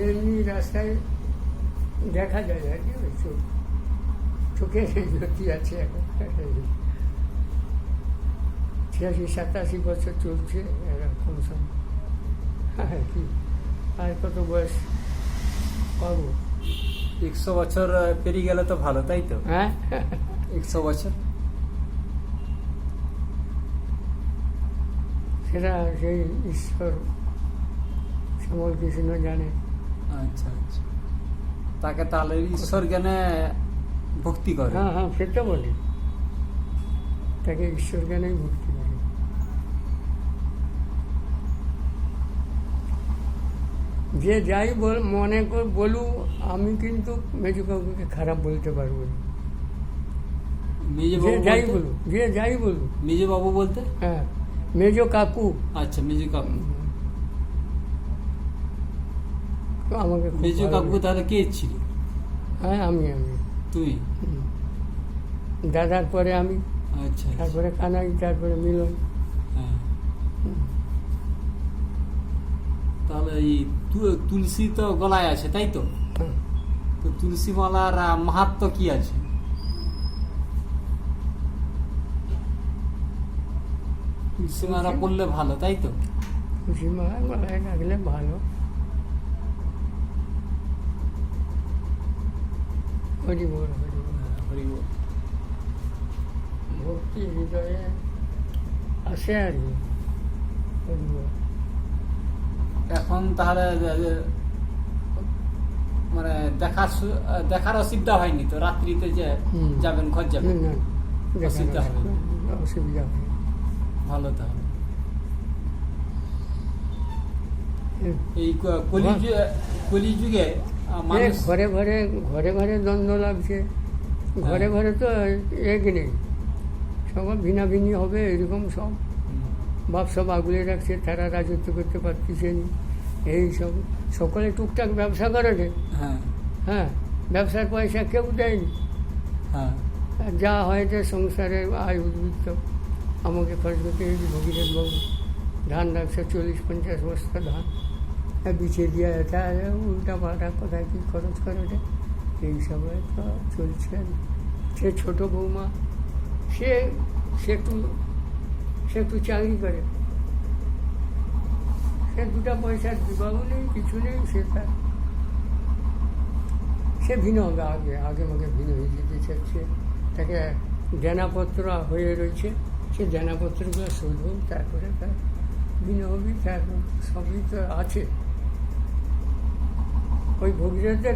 এমনি রাস্তায় দেখা যায় আর কি ওই চোখ চোখে জ্যোতি আছে এখন ছিয়াশি সাতাশি বছর চলছে এরকম সব। আর কি আর কত বয়স? পাবো একশো বছর পেরিয়ে গেলে তো ভালো তাই তো? হ্যাঁ। একশো বছর? সেটা সেই ঈশ্বর শ্যামল কৃষ্ণ জানে। আচ্ছা আচ্ছা। তাকে তাহলে ঈশ্বর জ্ঞানে ভক্তি করে। হ্যাঁ হ্যাঁ সেটা বলি তাকে ঈশ্বর জ্ঞানেই ভক্তি করে। যে যাই বল মনে কর বলু আমি কিন্তু মেজু কাকুকে খারাপ বলতে পারব না। মেজে যে বাবু যাই বলতে? বলু যে যাই বলু মেজে বাবু বলতে? হ্যাঁ মেজো কাকু। আচ্ছা মেজে কাকু। আমাকে খুব মেজে ভালো কাকু তাহলে কে ছিল? হ্যাঁ আমি আমি। তুই। দাদার পরে আমি আচ্ছা আচ্ছা। তারপরে কানাই তারপরে মিলন। হ্যাঁ। তাহলে এই তু- তুলসী তো গলায় আছে তাই তো? হ্যাঁ। তো তুলসী মালার আহ, মাহাত্ম কি আছে? তুলসী? মালা পড়লে ভালো তাই তো? খুশি মালা গলায় রাখলে ভালো। হরি বল হরি হরি বল। ভক্তি হৃদয়ে আসে আর কি হরি বল এখন তাহলে মানে দেখার দেখার অসুবিধা হয়নি তো রাত্রিতে যে যাবেন ঘর যাবেন? অসুবিধা হবে। অসুবিধা হবে। ভালো তাহলে। এই ক- কলি যুগে ঘরে ঘরে ঘরে ঘরে দ্বন্দ্ব লাগছে। ঘরে হ্যাঁ। ঘরে তো এক নেই। সব ভিনা ভিনি হবে এরকম সব। বাপ সব আগলে রাখছে তারা রাজত্ব করতে পারতেছে এই সব। সকলে টুকটাক ব্যবসা করে হ্যাঁ। হ্যাঁ ব্যবসার পয়সা কেউ দেয়নি হ্যাঁ। যা হয়েছে সংসারে আয় উদ্বৃত্ত। আমাকে খরচ করতে ভগীরথ বাবু। ধান রাখছে চল্লিশ পঞ্চাশ বস্তা ধান। বিছিয়ে দিয়ে এটা উল্টা পাল্টা কোথায় কী খরচ করেছে এইসবে তো চলছে সে ছোটো বৌমা, সে সে একটু সে একটু চাকরি করে। সে দুটা পয়সার বিবাহ নেই, কিছু নেই, সে তার সে ভিন্ন হবে আগে আগে মাগে ভিন্ন হয়ে যেতে চাচ্ছে। তাকে দেনাপত্র হয়ে রয়েছে। সে দেনাপত্রগুলো শোধ তারপরে তার ভিন্ন হবে তারপর সবই তো আছে। ওই ভগীরথের